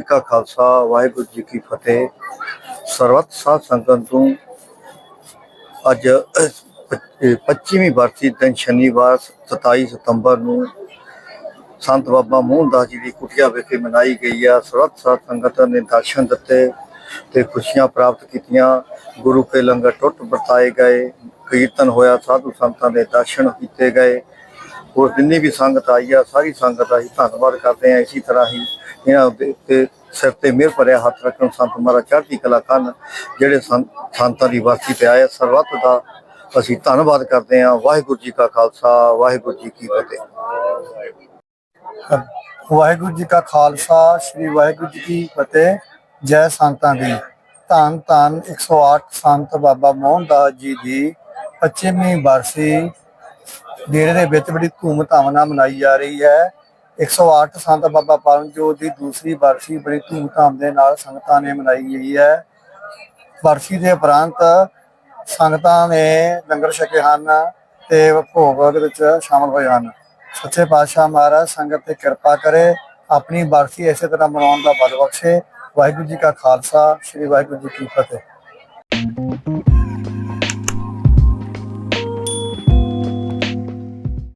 ਜੀ ਕਾ ਖਾਲਸਾ, ਵਾਹਿਗੁਰੂ ਜੀ ਕੀ ਫਤਿਹ। ਸਰਬੱਤ ਸਾਧ ਸੰਗਤ ਨੂੰ ਅੱਜ 25ਵੀਂ ਵਰਸੀ ਦਿਨ ਸ਼ਨੀਵਾਰ 27 ਸਤੰਬਰ ਨੂੰ ਸੰਤ ਬਾਬਾ ਮੋਹਨਦਾਸ ਜੀ ਦੀ ਕੁਟਿਆ ਵਿਖੇ ਮਨਾਈ ਗਈ ਆ। ਸਰਬੱਤ ਸਾਧ ਸੰਗਤ ਨੇ ਦਰਸ਼ਨ ਦਿੱਤੇ ਤੇ ਖੁਸ਼ੀਆਂ ਪ੍ਰਾਪਤ ਕੀਤੀਆਂ। ਗੁਰੂ ਕੇ ਲੰਗਰ ਟੁੱਟ ਵਰਤਾਏ ਗਏ, ਕੀਰਤਨ ਹੋਇਆ, ਸਾਧੂ ਸੰਤਾਂ ਦੇ ਦਰਸ਼ਨ ਕੀਤੇ ਗਏ। ਹੋਰ ਜਿੰਨੀ ਵੀ ਸੰਗਤ ਆਈ ਆ, ਸਾਰੀ ਸੰਗਤ ਦਾ ਅਸੀਂ ਧੰਨਵਾਦ ਕਰਦੇ ਆ ਇਸੇ ਤਰ੍ਹਾਂ ਹੀ ਇਹਨਾਂ ਉੱਤੇ ਸਿਰ ਤੇ ਮਿਹਰ ਭਰਿਆ ਹੱਥ ਰੱਖਣ ਸੰਤ ਮਹਾਰਾਜ ਚੜ੍ਹਦੀ ਕਲਾ ਕਰਨ ਜਿਹੜੇ ਸੰਤਾਂ ਦੀ ਵਰਸੀ ਤੇ ਆਏ ਸਰਬੱਤ ਦਾ ਅਸੀਂ ਧੰਨਵਾਦ ਕਰਦੇ ਆ ਵਾਹਿਗੁਰੂ ਜੀ ਕਾ ਖਾਲਸਾ, ਵਾਹਿਗੁਰੂ ਜੀ ਕੀ ਫਤਿਹ। ਵਾਹਿਗੁਰੂ ਜੀ ਕਾ ਖਾਲਸਾ, ਸ੍ਰੀ ਵਾਹਿਗੁਰੂ ਜੀ ਕੀ ਫਤਿਹ। ਜੈ ਸੰਤਾਂ ਦੀ। ਧੰਨ ਧੰਨ 108 ਸੰਤ ਬਾਬਾ ਮੋਹਨਦਾਸ ਜੀ ਦੀ 25ਵੀਂ ਬਰਸੀ ਡੇਰੇ ਦੇ ਵਿੱਚ ਬੜੀ ਧੂਮ-ਧਾਮ ਨਾਲ ਮਨਾਈ ਜਾ ਰਹੀ ਹੈ। 108 ਸੰਤ ਬਾਬਾ ਪਰਮਜੋਤ ਦੀ ਦੂਸਰੀ ਬਰਸੀ ਬੜੀ ਧੂਮ-ਧਾਮ ਦੇ ਨਾਲ ਸੰਗਤਾਂ ਨੇ ਮਨਾਈ ਗਈ ਹੈ। ਬਰਸੀ ਦੇ ਉਪਰੰਤ ਸੰਗਤਾਂ ਨੇ ਲੰਗਰ ਛਕੇ ਹਨ ਤੇ ਭੋਗ ਦੇ ਵਿੱਚ ਸ਼ਾਮਲ ਹੋਏ ਹਨ। ਸੱਚੇ ਪਾਤਸ਼ਾਹ ਮਹਾਰਾਜ, ਸੰਗਤ ਤੇ ਕਿਰਪਾ ਕਰੇ, ਆਪਣੀ ਬਰਸੀ ਇਸੇ ਤਰ੍ਹਾਂ ਮਨਾਉਣ ਦਾ ਬਲ ਬਖਸ਼ੇ। ਵਾਹਿਗੁਰੂ ਜੀ ਕਾ ਖਾਲਸਾ, ਸ੍ਰੀ ਵਾਹਿਗੁਰੂ ਜੀ ਕੀ ਫਤਿਹ।